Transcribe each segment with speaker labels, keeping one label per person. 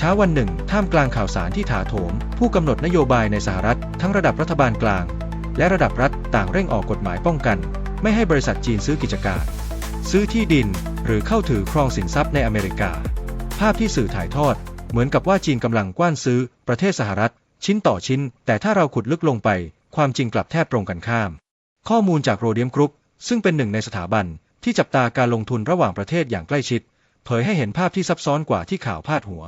Speaker 1: เช้าวันหนึ่ง ท่ามกลางข่าวสารที่ถาโถม ผู้กำหนดนโยบายในสหรัฐ ทั้งระดับรัฐบาลกลาง และระดับรัฐต่างเร่งออกกฎหมายป้องกัน ไม่ให้บริษัทจีนซื้อกิจการ ซื้อที่ดิน หรือเข้าถือครองสินทรัพย์ในอเมริกา ภาพที่สื่อถ่ายทอด เหมือนกับว่าจีนกำลังกว้านซื้อ ประเทศสหรัฐ ชิ้นต่อชิ้น แต่ถ้าเราขุดลึกลงไป ความจริงกลับแทบตรงกันข้าม ข้อมูลจากโรเดียมกรุ๊ปซึ่งเป็นหนึ่งในสถาบันที่จับตาการลงทุนระหว่างประเทศอย่างใกล้ชิด เผยให้เห็นภาพที่ซับซ้อนกว่าที่ข่าวพาดหัว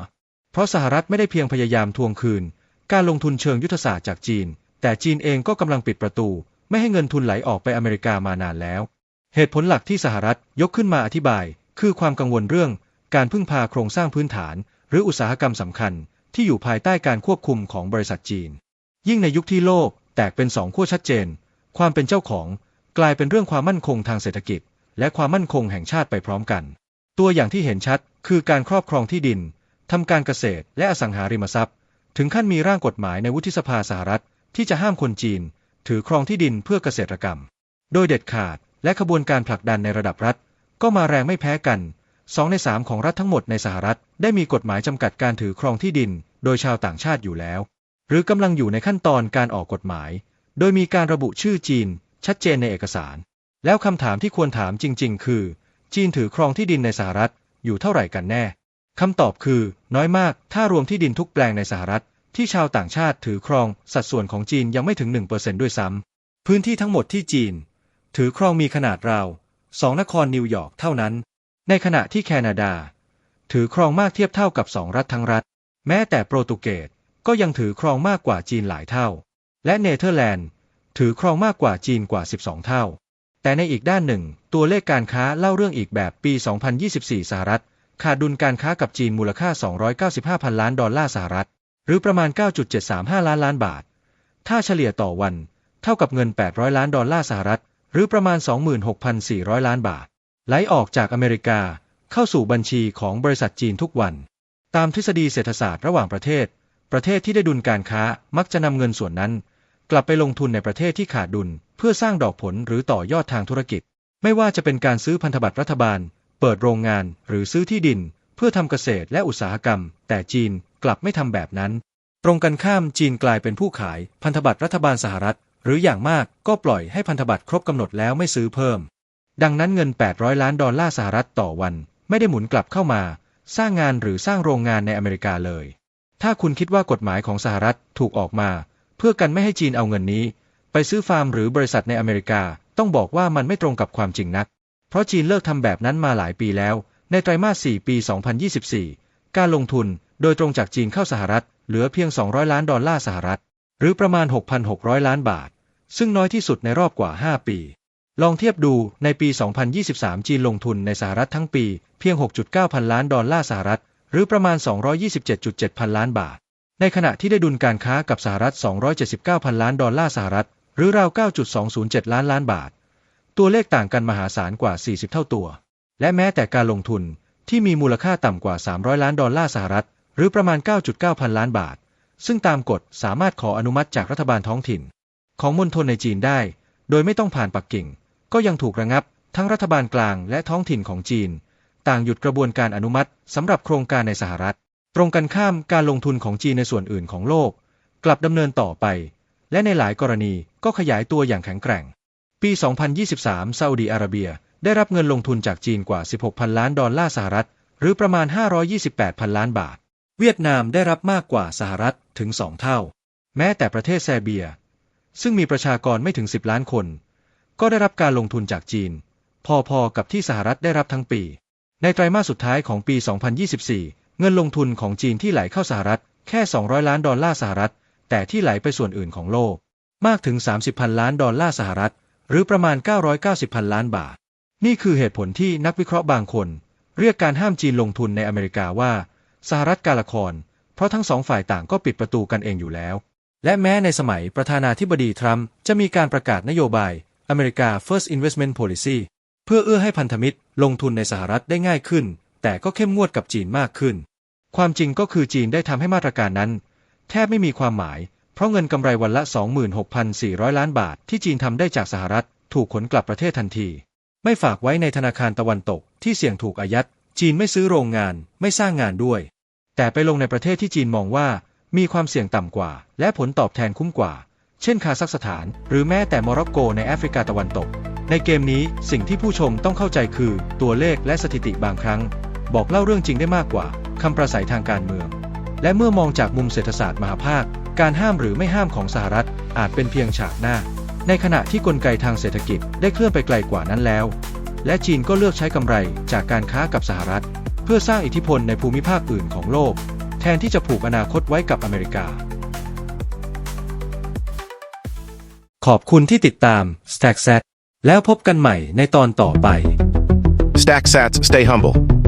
Speaker 1: เพราะสหรัฐไม่ได้เพียงพยายามทวงคืน การลงทุนเชิงยุทธศาสตร์จากจีน แต่จีนเองก็กำลังปิดประตู ไม่ให้เงินทุนไหลออกไปอเมริกามานานแล้ว เหตุผลหลักที่สหรัฐยกขึ้นมาอธิบาย คือความกังวลเรื่อง การพึ่งพาโครงสร้างพื้นฐาน หรืออุตสาหกรรมสำคัญ ที่อยู่ภายใต้การควบคุมของบริษัทจีน ยิ่งในยุคที่โลก แตกเป็นสองขั้วชัดเจน ความเป็นเจ้าของ กลายเป็นเรื่องความมั่นคงทางเศรษฐกิจ และความมั่นคงแห่งชาติไปพร้อมกัน ตัวอย่างที่เห็นชัดคือการครอบครองที่ดิน ทำการเกษตรและอสังหาริมทรัพย์ ถึงขั้นมีร่างกฎหมายในวุฒิสภาสหรัฐ ที่จะห้ามคนจีน ถือครองที่ดินเพื่อเกษตรกรรม โดยเด็ดขาดและขบวนการผลักดันในระดับรัฐ ก็มาแรงไม่แพ้กันสองในสามของรัฐทั้งหมดในสหรัฐ ได้มีกฎหมายจำกัดการถือครองที่ดิน โดยชาวต่างชาติอยู่แล้ว หรือกำลังอยู่ในขั้นตอนการออกกฎหมาย โดยมีการระบุชื่อจีน ชัดเจนในเอกสาร แล้วคำถามที่ควรถามจริง ๆ คือ จีนถือครองที่ดินในสหรัฐอยู่เท่าไหร่กันแน่ คำตอบคือ น้อยมาก ถ้ารวมที่ดินทุกแปลงในสหรัฐ ที่ชาวต่างชาติถือครอง สัดส่วนของจีนยังไม่ถึง 1%ด้วยซ้ำพื้นที่ทั้งหมดที่จีน ถือครองมีขนาดราวสองนครนิวยอร์กเท่านั้น ในขณะที่แคนาดา ถือครองมากเทียบเท่ากับสองรัฐทั้งรัฐ แม้แต่โปรตุเกสก็ยังถือครองมากกว่าจีนหลายเท่า และเนเธอร์แลนด์ ถือครองมากกว่าจีนกว่า 12 เท่า แต่ในอีกด้านหนึ่ง ตัวเลขการค้าเล่าเรื่องอีกแบบปี 2024 สหรัฐ ขาดดุลการค้ากับจีนมูลค่า 295พันล้านดอลลาร์สหรัฐ หรือประมาณ 9.735 ล้านล้านบาท ถ้าเฉลี่ยต่อวัน เท่ากับเงิน 800 ล้านดอลลาร์สหรัฐ หรือประมาณ 26,400 ล้านบาท ไหลออกจากอเมริกาเข้าสู่บัญชีของบริษัทจีนทุกวัน ตามทฤษฎีเศรษฐศาสตร์ระหว่างประเทศ ประเทศที่ได้ดุลการค้ามักจะนำเงินส่วนนั้น กลับไปลงทุนในประเทศที่ขาดดุล เพื่อสร้างดอกผลหรือต่อยอดทางธุรกิจ ไม่ว่าจะเป็นการซื้อพันธบัตรรัฐบาล เปิดโรงงานหรือซื้อที่ดิน เพื่อทำเกษตรและอุตสาหกรรม แต่จีนกลับไม่ทำแบบนั้น ตรงกันข้ามจีนกลายเป็นผู้ขายพันธบัตรรัฐบาลสหรัฐ หรืออย่างมากก็ปล่อยให้พันธบัตรครบกำหนดแล้วไม่ซื้อเพิ่ม ดังนั้นเงิน 800 ล้านดอลลาร์สหรัฐต่อวัน ไม่ได้หมุนกลับเข้ามา สร้างงานหรือสร้างโรงงานในอเมริกาเลย ถ้าคุณคิดว่ากฎหมายของสหรัฐถูกออกมา เพื่อกันไม่ให้จีนเอาเงินนี้ ไปซื้อฟาร์มหรือ บริษัทในอเมริกาต้องบอกว่ามันไม่ตรงกับความจริงนัก เพราะจีนเลิกทำแบบนั้นมาหลายปีแล้ว ในไตรมาส 4 ปี 2024 การลงทุนโดยตรงจากจีนเข้าสหรัฐ เหลือเพียง 200 ล้านดอลลาร์สหรัฐ หรือประมาณ 6,600 ล้านบาท ซึ่งน้อยที่สุดในรอบกว่า 5 ปี ลองเทียบดูในปี 2023 จีนลงทุนในสหรัฐทั้งปีเพียง 6.9 พันล้านดอลลาร์สหรัฐ หรือประมาณ 227.7 พันล้านบาท ในขณะที่ได้ดุลการค้ากับสหรัฐ 279 พันล้านดอลลาร์สหรัฐ หรือราว 9.207 ล้านล้านบาท ตัวเลขต่างกันมหาศาลกว่า 40 เท่าตัว และแม้แต่การลงทุนที่มีมูลค่าต่ำกว่า 300 ล้านดอลลาร์สหรัฐ หรือประมาณ 9.9 พันล้านบาท ซึ่งตามกฎสามารถขออนุมัติจากรัฐบาลท้องถิ่น ของมณฑลในจีนได้ โดยไม่ต้องผ่านปักกิ่ง ก็ยังถูกระงับ ทั้งรัฐบาลกลางและท้องถิ่นของจีน ต่างหยุดกระบวนการอนุมัติสำหรับโครงการในสหรัฐ ตรงกันข้ามการลงทุนของจีนในส่วนอื่นของโลก กลับดำเนินต่อไป และในหลายกรณีก็ขยายตัวอย่างแข็งแกร่ง ปี 2023 ซาอุดีอาระเบีย ได้รับเงินลงทุนจากจีนกว่า 16พันล้านดอลลาร์สหรัฐ หรือประมาณ 528พันล้านบาท เวียดนามได้รับมากกว่าสหรัฐถึง 2 เท่า แม้แต่ประเทศแซเบีย ซึ่งมีประชากรไม่ถึง 10 ล้านคน ก็ได้รับการลงทุนจากจีน พอๆกับที่สหรัฐได้รับทั้งปี ในไตรมาสสุดท้ายของปี 2024 เงินลงทุนของจีนที่ไหลเข้าสหรัฐแค่ 200 ล้านดอลลาร์สหรัฐ แต่ที่ไหลไปส่วนอื่นของโลก มากถึง 30พันล้านดอลลาร์สหรัฐ หรือประมาณ 990พันล้านบาท นี่คือเหตุผลที่นักวิเคราะห์บางคน เรียกการห้ามจีนลงทุนในอเมริกาว่าสหรัฐการละคร เพราะทั้งสองฝ่ายต่างก็ปิดประตูกันเองอยู่แล้ว และแม้ในสมัยประธานาธิบดีทรัมป์จะมีการประกาศนโยบายอเมริกา First Investment Policy เพื่อเอื้อให้พันธมิตรลงทุนในสหรัฐได้ง่ายขึ้น แต่ก็เข้มงวดกับจีนมากขึ้น ความจริงก็คือจีนได้ทำให้มาตรการนั้น แทบไม่มีความหมาย เพราะเงินกำไรวันละ 26,400 ล้านบาทที่จีนทำได้จากสหรัฐ ถูกขนกลับประเทศทันที ไม่ฝากไว้ในธนาคารตะวันตกที่เสี่ยงถูกอายัด จีนไม่ซื้อโรงงาน ไม่สร้างงานด้วย แต่ไปลงในประเทศที่จีนมองว่า มีความเสี่ยงต่ำกว่า และผลตอบแทนคุ้มกว่า เช่นคาซัคสถาน หรือแม้แต่โมร็อกโกในแอฟริกาตะวันตก ในเกมนี้สิ่งที่ผู้ชมต้องเข้าใจคือ ตัวเลขและสถิติบางครั้ง บอกเล่าเรื่องจริงได้มากกว่าคำประสัยทางการเมือง และเมื่อมองจากมุมเศรษฐศาสตร์มหาภาค การห้ามหรือไม่ห้ามของสหรัฐอาจเป็นเพียงฉากหน้า ในขณะที่กลไกทางเศรษฐกิจได้เคลื่อนไปไกลกว่านั้นแล้ว และจีนก็เลือกใช้กำไรจากการค้ากับสหรัฐ เพื่อสร้างอิทธิพลในภูมิภาคอื่นของโลก แทนที่จะผูกอนาคตไว้กับอเมริกา ขอบคุณที่ติดตาม Stack Set แล้วพบกันใหม่ในตอนต่อไป
Speaker 2: Stack sats, stay humble.